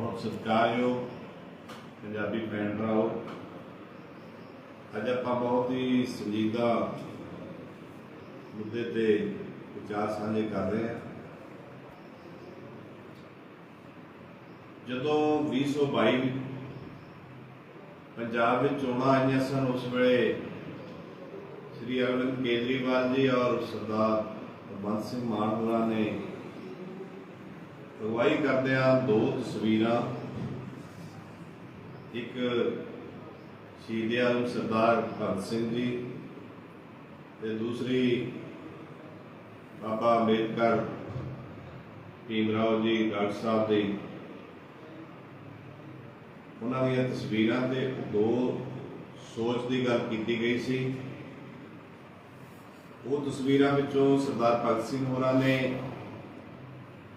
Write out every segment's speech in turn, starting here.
ਬਹੁਤ ਸਤਿਕਾਰਯੋਗ ਪੰਜਾਬੀ ਭੈਣ ਭਰਾਓ। ਅੱਜ ਆਪਾਂ ਬਹੁਤ ਹੀ ਸੰਜੀਦਾ ਮੁੱਦੇ ਤੇ ਵਿਚਾਰ ਸਾਂਝੇ ਕਰ ਰਹੇ ਹਾਂ। ਜਦੋਂ 2022 ਵਿੱਚ ਪੰਜਾਬ ਵਿੱਚ ਚੋਣਾਂ ਆਈਆਂ ਸਨ, ਉਸ ਵੇਲੇ ਸ੍ਰੀ ਅਰਵਿੰਦ ਕੇਜਰੀਵਾਲ ਜੀ ਔਰ ਸਰਦਾਰ ਬੰਦ ਸਿੰਘ ਮਾਨ ਹੋਰਾਂ ਨੇ ਅਗਵਾਈ ਕਰਦਿਆਂ ਦੋ ਤਸਵੀਰਾਂ। ਇੱਕ ਸ਼ਹੀਦ ਆਲਮ ਸਰਦਾਰ ਭਗਤ ਸਿੰਘ ਜੀ ਤੇ ਦੂਸਰੀ ਬਾਬਾ ਅੰਬੇਦਕਰ ਭੀਮ ਰਾਓ ਜੀ ਡਾਕਟਰ ਸਾਹਿਬ ਦੀ। ਉਹਨਾਂ ਦੀਆਂ ਤਸਵੀਰਾਂ ਤੇ ਦੋ ਸੋਚ ਦੀ ਗੱਲ ਕੀਤੀ ਗਈ ਸੀ। ਉਹ ਤਸਵੀਰਾਂ ਵਿੱਚੋਂ ਸਰਦਾਰ ਭਗਤ ਸਿੰਘ ਹੋਰਾਂ ਨੇ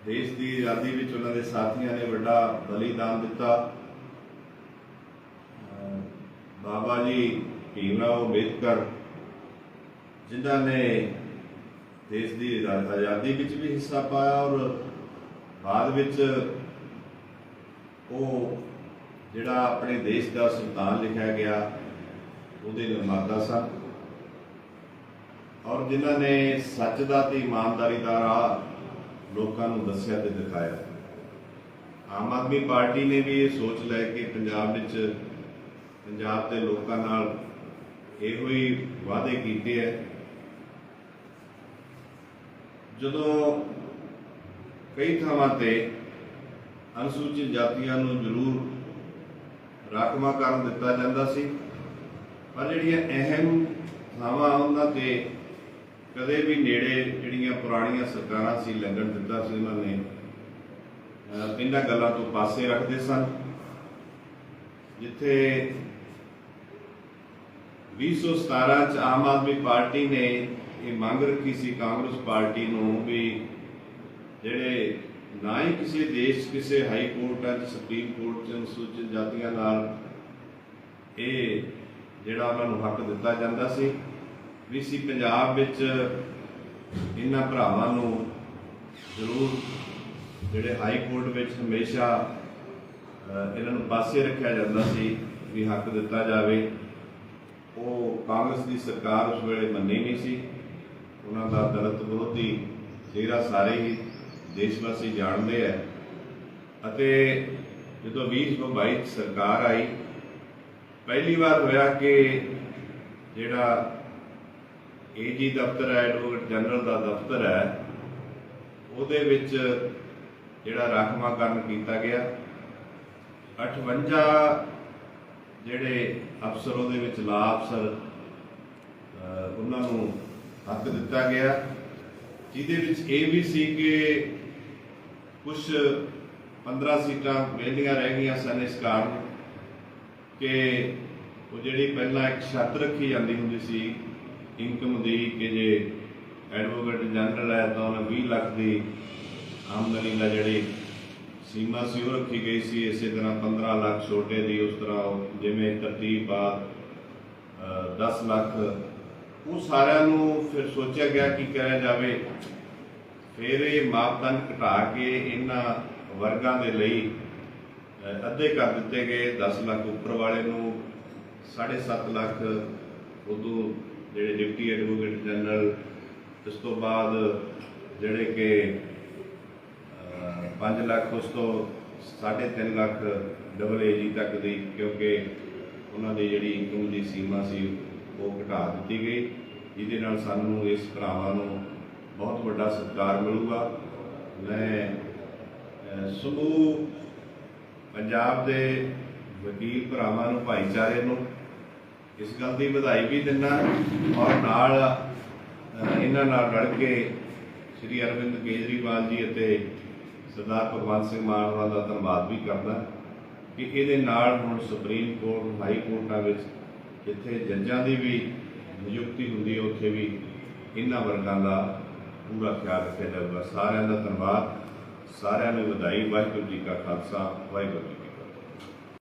ਦੇਸ਼ ਦੀ ਆਜ਼ਾਦੀ ਵਿੱਚ ਉਹਨਾਂ ਦੇ ਸਾਥੀਆਂ ਨੇ ਵੱਡਾ ਬਲੀਦਾਨ ਦਿੱਤਾ। ਬਾਬਾ ਜੀ ਭੀਮ ਰਾਓ ਅੰਬੇਦਕਰ, ਜਿਨ੍ਹਾਂ ਨੇ ਦੇਸ਼ ਦੀ ਆਜ਼ਾ- ਆਜ਼ਾਦੀ ਵਿੱਚ ਵੀ ਹਿੱਸਾ ਪਾਇਆ ਔਰ ਬਾਅਦ ਵਿੱਚ ਉਹ ਜਿਹੜਾ ਆਪਣੇ ਦੇਸ਼ ਦਾ ਸੰਵਿਧਾਨ ਲਿਖਿਆ ਗਿਆ, ਉਹਦੇ ਨਿਰਮਾਤਾ ਸਨ। ਔਰ ਜਿਨ੍ਹਾਂ ਨੇ ਸੱਚ ਦਾ ਤੇ ਇਮਾਨਦਾਰੀ ਦਾ ਰਾਹ ਲੋਕਾਂ ਨੂੰ ਦੱਸਿਆ ਤੇ ਦਿਖਾਇਆ। ਆਮ ਆਦਮੀ ਪਾਰਟੀ ਨੇ ਵੀ ਇਹ ਸੋਚ ਲੈ ਕੇ ਪੰਜਾਬ ਵਿੱਚ ਪੰਜਾਬ ਦੇ ਲੋਕਾਂ ਨਾਲ ਇਹੋ ਹੀ ਵਾਅਦੇ ਕੀਤੇ ਹੈ ਜਦੋਂ ਕਈ ਥਾਵਾਂ ਤੇ ਅਨੁਸੂਚਿਤ ਜਾਤੀਆਂ ਨੂੰ ਜ਼ਰੂਰ ਰਾਖਵਾਂਕਰਨ ਦਿੱਤਾ ਜਾਂਦਾ ਸੀ, ਪਰ ਜਿਹੜੀਆਂ ਅਹਿਮ ਥਾਵਾਂ ਉਹਨਾਂ ਤੇ ਕਦੇ ਵੀ ਨੇੜੇ ਜਿਹੜੀਆਂ ਪੁਰਾਣੀਆਂ ਸਰਕਾਰਾਂ ਸੀ ਲੱਗਣ ਦਿੱਤਾ ਸੀ ਉਹਨਾਂ ਨੇ ਇਹਨਾਂ ਗੱਲਾਂ ਤੋਂ ਪਾਸੇ ਰੱਖਦੇ ਸਨ। ਜਿੱਥੇ 2017 ਚ ਆਮ ਆਦਮੀ ਪਾਰਟੀ ਨੇ ਇਹ ਮੰਗ ਰੱਖੀ ਸੀ, ਕਾਂਗਰਸ ਪਾਰਟੀ ਨੂੰ ਵੀ ਜਿਹੜੇ ਨਾ ਹੀ ਕਿਸੇ ਦੇਸ਼, ਕਿਸੇ ਹਾਈ ਕੋਰਟਾਂ ਚ ਸੁਪਰੀਮ ਕੋਰਟ ਚ ਅਨੁਸੂਚਿਤ ਜਾਤੀਆਂ ਨਾਲ ਇਹ ਜਿਹੜਾ ਉਹਨਾਂ ਨੂੰ ਹੱਕ ਦਿੱਤਾ ਜਾਂਦਾ ਸੀ। ਵੀ ਸੀ ਪੰਜਾਬ ਵਿੱਚ ਇਹਨਾਂ ਭਰਾਵਾਂ ਨੂੰ ਜ਼ਰੂਰ ਜਿਹੜੇ ਹਾਈ ਕੋਰਟ ਵਿੱਚ ਹਮੇਸ਼ਾ ਇਹਨਾਂ ਨੂੰ ਪਾਸੇ ਰੱਖਿਆ ਜਾਂਦਾ ਸੀ ਵੀ ਹੱਕ ਦਿੱਤਾ ਜਾਵੇ। ਉਹ ਕਾਂਗਰਸ ਦੀ ਸਰਕਾਰ ਉਸ ਵੇਲੇ ਮੰਨੀ ਨਹੀਂ ਸੀ। ਉਹਨਾਂ ਦਾ ਦਲਿਤ ਵਿਰੋਧੀ ਚਿਹਰਾ ਸਾਰੇ ਹੀ ਦੇਸ਼ ਵਾਸੀ ਜਾਣਦੇ ਆ। ਅਤੇ ਜਦੋਂ 2022 ਚ ਸਰਕਾਰ ਆਈ, ਪਹਿਲੀ ਵਾਰ ਹੋਇਆ ਕਿ ਜਿਹੜਾ ਏਜੀ ਦਫ਼ਤਰ ਹੈ ਐਡਵੋਕੇਟ ਜਨਰਲ ਦਾ ਦਫ਼ਤਰ ਹੈ। ਉਹਦੇ ਵਿੱਚ ਜਿਹੜਾ ਰਾਖਵਾਂਕਰਨ ਕੀਤਾ ਗਿਆ। 58 ਜਿਹੜੇ ਅਫਸਰ, ਉਹਦੇ ਵਿੱਚ ਲਾ ਅਫਸਰ ਉਹਨਾਂ ਨੂੰ ਹੱਕ ਦਿੱਤਾ ਗਿਆ। ਜਿਹਦੇ ਵਿੱਚ ਇਹ ਵੀ ਸੀ ਕਿ ਕੁਝ 15 ਸੀਟਾਂ ਵਿਹਲੀਆਂ ਰਹਿ ਗਈਆਂ ਸਨ ਇਸ ਕਾਰਨ ਕਿ ਉਹ ਜਿਹੜੀ ਪਹਿਲਾਂ ਇੱਕ ਛੱਤ ਰੱਖੀ ਜਾਂਦੀ ਹੁੰਦੀ ਸੀ ਇਨਕਮ ਦੀ ਕਿ ਜੇ ਐਡਵੋਕੇਟ ਜਨਰਲ ਹੈ ਤਾਂ ਉਹਨਾਂ 20 ਲੱਖ ਦੀ ਆਮਦਨੀ ਦਾ ਜਿਹੜੀ ਸੀਮਾ ਸੀ ਉਹ ਰੱਖੀ ਗਈ ਸੀ, ਇਸੇ ਤਰ੍ਹਾਂ 15 ਲੱਖ ਛੋਟੇ ਦੀ ਉਸ ਤਰ੍ਹਾਂ ਜਿਵੇਂ ਤਰਤੀਬ ਬਾਅਦ, ਅਹ 10 ਲੱਖ, ਉਹ ਸਾਰਿਆਂ ਨੂੰ ਫਿਰ ਸੋਚਿਆ ਗਿਆ ਕੀ ਕਰਿਆ ਜਾਵੇ, ਫਿਰ ਇਹ ਮਾਪਦੰਡ ਘਟਾ ਕੇ ਇਹਨਾਂ ਵਰਗਾਂ ਦੇ ਲਈ ਅੱਧੇ ਕਰ ਦਿੱਤੇ ਗਏ 10 ਲੱਖ ਉੱਪਰ ਵਾਲੇ ਨੂੰ 7.5 ਲੱਖ, ਉਦੋਂ ਜਿਹੜੇ ਡਿਪਟੀ ਐਡਵੋਕੇਟ ਜਨਰਲ ਇਸ ਤੋਂ ਬਾਅਦ ਜਿਹੜੇ ਕਿ 5 ਲੱਖ ਉਸ ਤੋਂ 3.5 ਲੱਖ ਡਬਲ ਏਜੀ ਤੱਕ ਦੀ ਕਿਉਂਕਿ ਉਹਨਾਂ ਦੀ ਜਿਹੜੀ ਇਨਕਮ ਦੀ ਸੀਮਾ ਸੀ ਉਹ ਘਟਾ ਦਿੱਤੀ ਗਈ। ਜਿਹਦੇ ਨਾਲ ਸਾਨੂੰ ਇਸ ਭਰਾਵਾਂ ਨੂੰ ਬਹੁਤ ਵੱਡਾ ਸਤਿਕਾਰ ਮਿਲੂਗਾ। ਮੈਂ ਅਹ, ਸਮੂਹ ਪੰਜਾਬ ਦੇ ਵਕੀਲ ਭਰਾਵਾਂ ਨੂੰ ਭਾਈਚਾਰੇ ਨੂੰ ਇਸ ਗੱਲ ਦੀ ਵਧਾਈ ਵੀ ਦਿੰਦਾ ਔਰ ਨਾਲ ਇਹਨਾਂ ਨਾਲ ਰਲ ਕੇ ਸ੍ਰੀ ਅਰਵਿੰਦ ਕੇਜਰੀਵਾਲ ਜੀ ਅਤੇ ਸਰਦਾਰ ਭਗਵੰਤ ਸਿੰਘ ਮਾਨ ਹੋਰਾਂ ਦਾ ਧੰਨਵਾਦ ਵੀ ਕਰਦਾ ਕਿ ਇਹਦੇ ਨਾਲ ਹੁਣ ਸੁਪਰੀਮ ਕੋਰਟ, ਹਾਈ ਕੋਰਟਾਂ ਵਿੱਚ ਜਿੱਥੇ ਜੱਜਾਂ ਦੀ ਵੀ ਨਿਯੁਕਤੀ ਹੁੰਦੀ ਹੈ, ਉੱਥੇ ਵੀ ਇਹਨਾਂ ਵਰਗਾਂ ਦਾ ਪੂਰਾ ਖਿਆਲ ਰੱਖਿਆ ਜਾਊਗਾ। ਸਾਰਿਆਂ ਦਾ ਧੰਨਵਾਦ, ਸਾਰਿਆਂ ਨੂੰ ਵਧਾਈ, ਵਾਹਿਗੁਰੂ ਜੀ ਕਾ ਖਾਲਸਾ, ਵਾਹਿਗੁਰੂ ਜੀ